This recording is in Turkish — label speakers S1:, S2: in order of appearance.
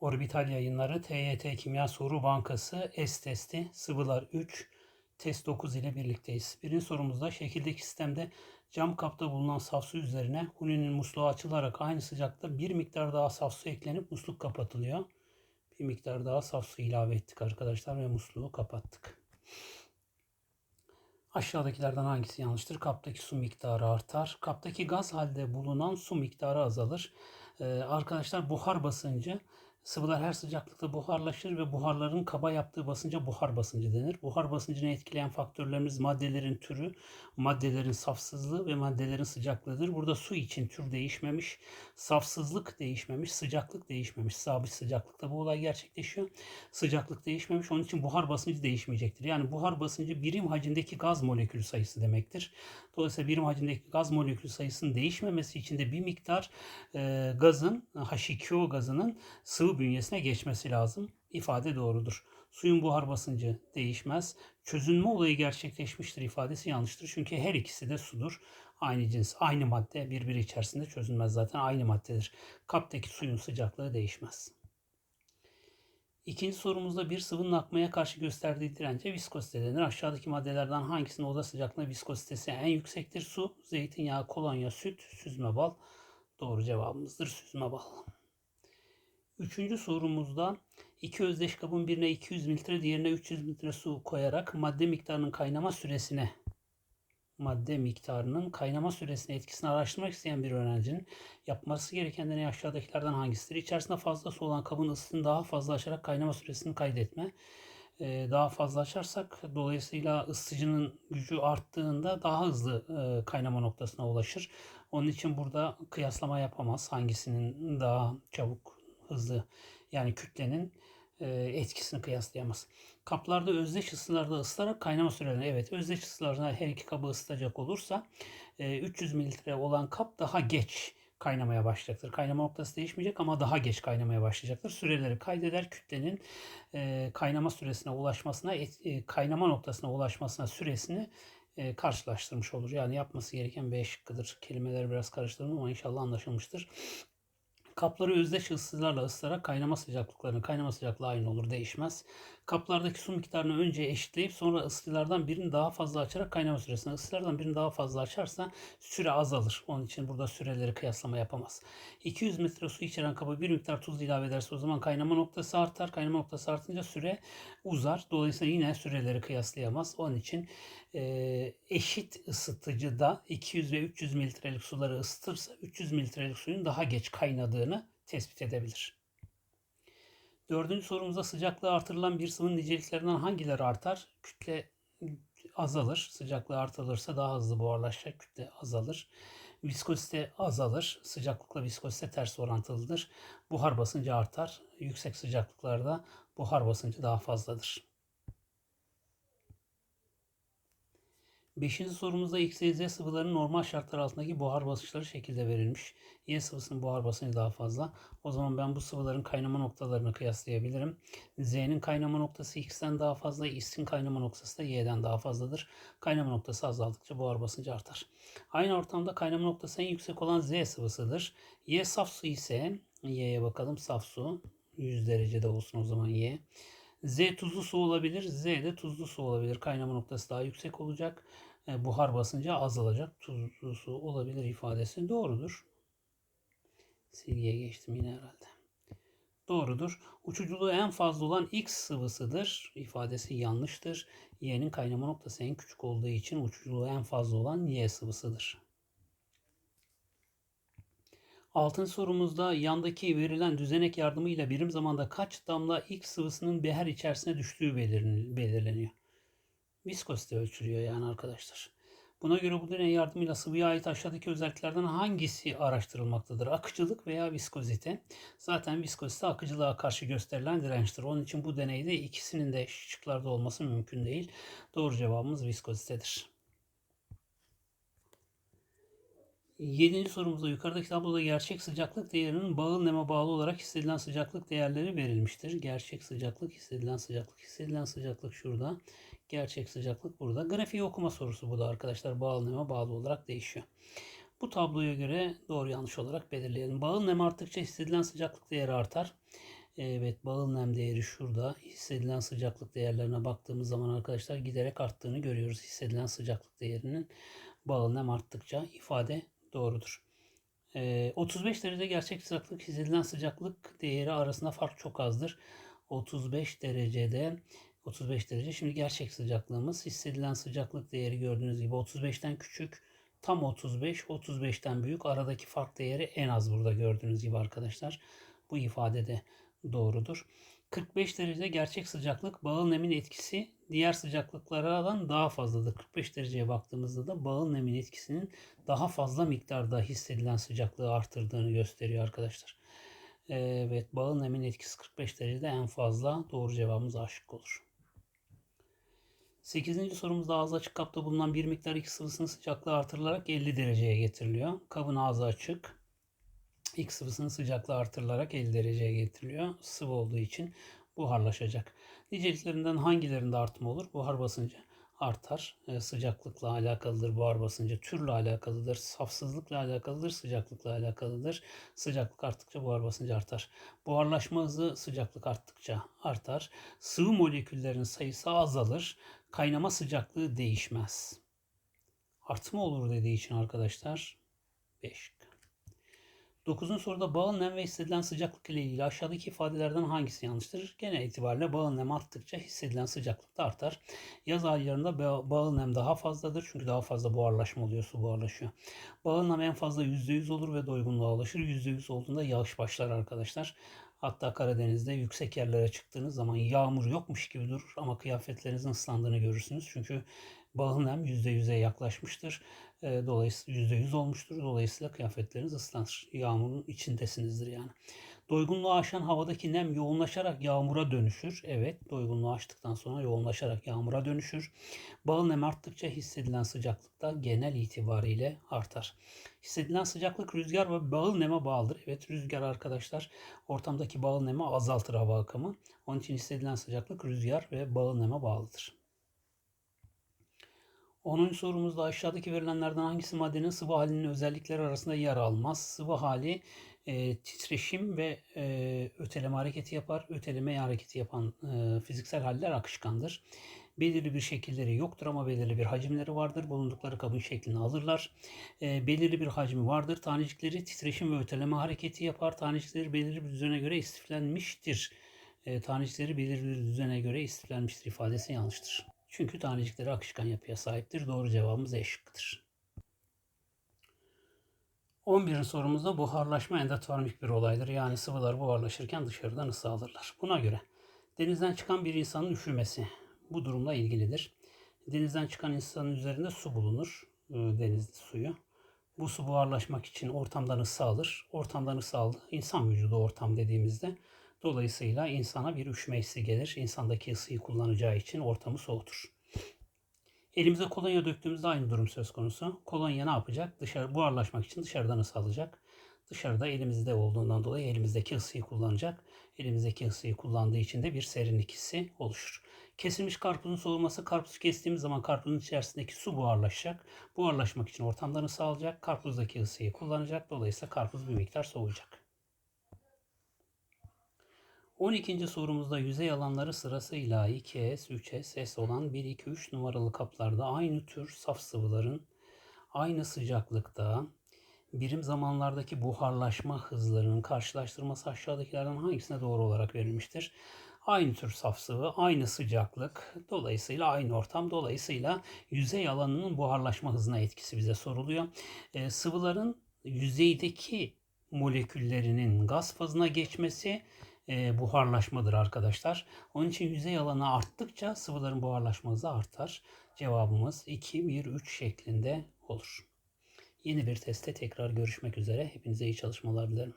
S1: Orbital yayınları TYT Kimya Soru Bankası S testi sıvılar 3 test 9 ile birlikteyiz. Birinci sorumuzda şekildeki sistemde cam kapta bulunan saf su üzerine huninin musluğu açılarak aynı sıcaklıkta bir miktar daha saf su eklenip musluk kapatılıyor. Bir miktar daha saf su ilave ettik arkadaşlar ve musluğu kapattık. Aşağıdakilerden hangisi yanlıştır? Kaptaki su miktarı artar. Kaptaki gaz halde bulunan su miktarı azalır. Ee, arkadaşlar buhar basıncı sıvılar her sıcaklıkta buharlaşır ve buharların kaba yaptığı basınca buhar basıncı denir. Buhar basıncını etkileyen faktörlerimiz maddelerin türü, maddelerin safsızlığı ve maddelerin sıcaklığıdır. Burada su için tür değişmemiş, safsızlık değişmemiş, sıcaklık değişmemiş. Sabit sıcaklıkta bu olay gerçekleşiyor. Sıcaklık değişmemiş. Onun için buhar basıncı değişmeyecektir. Yani buhar basıncı birim hacimdeki gaz molekülü sayısı demektir. Dolayısıyla birim hacimdeki gaz molekülü sayısının değişmemesi için de bir miktar e, gazın H2O gazının sıvı bünyesine geçmesi lazım. İfade doğrudur. Suyun buhar basıncı değişmez. Çözünme olayı gerçekleşmiştir ifadesi yanlıştır. Çünkü her ikisi de sudur. Aynı cins, aynı madde birbiri içerisinde çözülmez zaten aynı maddedir. Kaptaki suyun sıcaklığı değişmez. İkinci sorumuzda bir sıvının akmaya karşı gösterdiği dirence viskozite denir. Aşağıdaki maddelerden hangisinin oda sıcaklığında viskozitesi en yüksektir? Su, zeytinyağı, kolonya, süt, süzme bal. Doğru cevabımızdır süzme bal. Üçüncü sorumuzda iki özdeş kabın birine 200 litre diğerine 300 litre su koyarak madde miktarının kaynama süresine madde miktarının kaynama süresine etkisini araştırmak isteyen bir öğrencinin yapması gereken deney aşağıdakilerden hangisidir? İçerisinde fazla su olan kabın ısısını daha fazla açarak kaynama süresini kaydetme. Ee, daha fazla açarsak dolayısıyla ısıtıcının gücü arttığında daha hızlı e, kaynama noktasına ulaşır. Onun için burada kıyaslama yapamaz. Hangisinin daha çabuk, hızlı yani kütlenin e, etkisini kıyaslayamaz. Kaplarda özdeş ısılarda ısıtarak kaynama sürelerini evet özdeş ısılarda her iki kabı ısıtacak olursa 300 mililitre olan kap daha geç kaynamaya başlayacaktır. Kaynama noktası değişmeyecek ama daha geç kaynamaya başlayacaktır. Süreleri kaydeder kütlenin e, kaynama süresine ulaşmasına, e, kaynama noktasına ulaşmasına süresini karşılaştırmış olur. Yani yapması gereken B şıkkıdır. Kelimeleri biraz karıştırdım ama inşallah anlaşılmıştır. Kapları özdeş ısılarla ısıtarak kaynama sıcaklıklarını, kaynama sıcaklığı aynı olur, değişmez. Kaplardaki su miktarını önce eşitleyip sonra ısıtılardan birini daha fazla açarak kaynama süresini, ısıtılardan birini daha fazla açarsa süre azalır. Onun için burada süreleri kıyaslama yapamaz. 200 metre su içeren kaba bir miktar tuz ilave ederse o zaman kaynama noktası artar. Kaynama noktası artınca süre uzar. Dolayısıyla yine süreleri kıyaslayamaz. Onun için e, eşit ısıtıcıda 200 ve 300 mililitrelik suları ısıtırsa 300 mililitrelik suyun daha geç kaynadığını tespit edebilir. Dördüncü sorumuzda sıcaklığı artırılan bir sıvının niceliklerinden hangileri artar? Kütle azalır. Sıcaklığı artırılırsa daha hızlı buharlaşacak. Kütle azalır. Viskozite azalır. Sıcaklıkla viskozite ters orantılıdır. Buhar basıncı artar. Yüksek sıcaklıklarda buhar basıncı daha fazladır. Beşinci sorumuzda X ve Z sıvıların normal şartlar altındaki buhar basınçları şekilde verilmiş. Y sıvısının buhar basıncı daha fazla. O zaman ben bu sıvıların kaynama noktalarını kıyaslayabilirim. Z'nin kaynama noktası X'ten daha fazla, X'in kaynama noktası da Y'den daha fazladır. Kaynama noktası azaldıkça buhar basıncı artar. Aynı ortamda kaynama noktası en yüksek olan Z sıvısıdır. Y saf su ise, Y'ye bakalım saf su. 100 derecede olsun o zaman Y. Z tuzlu su olabilir. Z de tuzlu su olabilir. Kaynama noktası daha yüksek olacak. E, buhar basıncı azalacak. Tuzlu su olabilir ifadesi doğrudur. Silgiye geçtim yine herhalde. Doğrudur. Uçuculuğu en fazla olan X sıvısıdır. İfadesi yanlıştır. Y'nin kaynama noktası en küçük olduğu için uçuculuğu en fazla olan Y sıvısıdır. Altıncı sorumuzda yandaki verilen düzenek yardımıyla birim zamanda kaç damla X sıvısının beher içerisine düştüğü belirleniyor. Viskozite ölçülüyor yani arkadaşlar. Buna göre bu deney yardımıyla sıvıya ait aşağıdaki özelliklerden hangisi araştırılmaktadır? Akıcılık veya viskozite. Zaten viskozite akıcılığa karşı gösterilen dirençtir. Onun için bu deneyde ikisinin de şıklarda olması mümkün değil. Doğru cevabımız viskozitedir. Yedinci sorumuzda yukarıdaki tabloda gerçek sıcaklık değerinin bağıl neme bağlı olarak hissedilen sıcaklık değerleri verilmiştir. Gerçek sıcaklık, hissedilen sıcaklık, hissedilen sıcaklık şurada. Gerçek sıcaklık burada. Grafiği okuma sorusu bu da arkadaşlar. Bağıl neme bağlı olarak değişiyor. Bu tabloya göre doğru yanlış olarak belirleyelim. Bağıl nem arttıkça hissedilen sıcaklık değeri artar. Evet bağıl nem değeri şurada. Hissedilen sıcaklık değerlerine baktığımız zaman arkadaşlar giderek arttığını görüyoruz. Hissedilen sıcaklık değerinin bağıl nem arttıkça ifade doğrudur. Ee, 35 derece gerçek sıcaklık hissedilen sıcaklık değeri arasında fark çok azdır. 35 derecede 35 derece. Şimdi gerçek sıcaklığımız hissedilen sıcaklık değeri gördüğünüz gibi 35'ten küçük. Tam 35, 35'ten büyük. Aradaki fark değeri en az burada gördüğünüz gibi arkadaşlar. Bu ifade de doğrudur. 45 derece gerçek sıcaklık bağıl nemin etkisi diğer sıcaklıklardan daha fazladır. 45 dereceye baktığımızda da bağıl nemin etkisinin daha fazla miktarda hissedilen sıcaklığı artırdığını gösteriyor arkadaşlar. Evet bağıl nemin etkisi 45 derecede en fazla doğru cevabımız A şıkkı olur. 8. sorumuzda ağzı açık kapta bulunan bir miktar X sıvısının sıcaklığı artırılarak 50 dereceye getiriliyor. Kabın ağzı açık. X sıvısının sıcaklığı artırılarak 50 dereceye getiriliyor. Sıvı olduğu için buharlaşacak. Niceliklerinden hangilerinde artma olur? Buhar basıncı artar. E, sıcaklıkla alakalıdır buhar basıncı. Türle alakalıdır. Safsızlıkla alakalıdır. Sıcaklıkla alakalıdır. Sıcaklık arttıkça buhar basıncı artar. Buharlaşma hızı sıcaklık arttıkça artar. Sıvı moleküllerin sayısı azalır. Kaynama sıcaklığı değişmez. Artma olur dediği için arkadaşlar 5. 9. soruda bağıl nem ve hissedilen sıcaklık ile ilgili aşağıdaki ifadelerden hangisi yanlıştır? Genel itibariyle bağıl nem arttıkça hissedilen sıcaklık da artar. Yaz aylarında bağıl nem daha fazladır çünkü daha fazla buharlaşma oluyor, su buharlaşıyor. Bağıl nem en fazla %100 olur ve doygunluğa ulaşır. %100 olduğunda yağış başlar arkadaşlar. Hatta Karadeniz'de yüksek yerlere çıktığınız zaman yağmur yokmuş gibi durur ama kıyafetlerinizin ıslandığını görürsünüz. Çünkü bağın hem %100'e yaklaşmıştır. E, dolayısıyla %100 olmuştur. Dolayısıyla kıyafetleriniz ıslanır. Yağmurun içindesinizdir yani. Doygunluğu aşan havadaki nem yoğunlaşarak yağmura dönüşür. Evet, doygunluğu aştıktan sonra yoğunlaşarak yağmura dönüşür. Bağıl nem arttıkça hissedilen sıcaklık da genel itibariyle artar. Hissedilen sıcaklık rüzgar ve bağıl neme bağlıdır. Evet, rüzgar arkadaşlar ortamdaki bağıl nemi azaltır hava akımı. Onun için hissedilen sıcaklık rüzgar ve bağıl neme bağlıdır. 10. sorumuzda aşağıdaki verilenlerden hangisi maddenin sıvı halinin özellikleri arasında yer almaz? Sıvı hali e, titreşim ve e, öteleme hareketi yapar. Öteleme hareketi yapan e, fiziksel haller akışkandır. Belirli bir şekilleri yoktur ama belirli bir hacimleri vardır. Bulundukları kabın şeklini alırlar. E, belirli bir hacmi vardır. Tanecikleri titreşim ve öteleme hareketi yapar. Tanecikleri belirli bir düzene göre istiflenmiştir. E, tanecikleri belirli bir düzene göre istiflenmiştir ifadesi yanlıştır. Çünkü tanecikleri akışkan yapıya sahiptir. Doğru cevabımız E şıkkıdır. 11. sorumuzda buharlaşma endotermik bir olaydır. Yani sıvılar buharlaşırken dışarıdan ısı alırlar. Buna göre denizden çıkan bir insanın üşümesi bu durumla ilgilidir. Denizden çıkan insanın üzerinde su bulunur. E, Denizli suyu. Bu su buharlaşmak için ortamdan ısı alır. Ortamdan ısı aldı. İnsan vücudu ortam dediğimizde Dolayısıyla insana bir üşüme hissi gelir. İnsandaki ısıyı kullanacağı için ortamı soğutur. Elimize kolonya döktüğümüzde aynı durum söz konusu. Kolonya ne yapacak? Dışarı buharlaşmak için dışarıdan ısı alacak. Dışarıda elimizde olduğundan dolayı elimizdeki ısıyı kullanacak. Elimizdeki ısıyı kullandığı için de bir serinlik hissi oluşur. Kesilmiş karpuzun soğuması, karpuzu kestiğimiz zaman karpuzun içerisindeki su buharlaşacak. Buharlaşmak için ortamdan ısı alacak. Karpuzdaki ısıyı kullanacak. Dolayısıyla karpuz bir miktar soğuyacak. 12. sorumuzda yüzey alanları sırasıyla 2S, 3S, S olan 1, 2, 3 numaralı kaplarda aynı tür saf sıvıların aynı sıcaklıkta birim zamanlardaki buharlaşma hızlarının karşılaştırması aşağıdakilerden hangisine doğru olarak verilmiştir? Aynı tür saf sıvı, aynı sıcaklık, dolayısıyla aynı ortam, dolayısıyla yüzey alanının buharlaşma hızına etkisi bize soruluyor. E, sıvıların yüzeydeki moleküllerinin gaz fazına geçmesi e, buharlaşmadır arkadaşlar. Onun için yüzey alanı arttıkça sıvıların buharlaşma hızı artar. Cevabımız 2, 1, 3 şeklinde olur. Yeni bir testte tekrar görüşmek üzere. Hepinize iyi çalışmalar dilerim.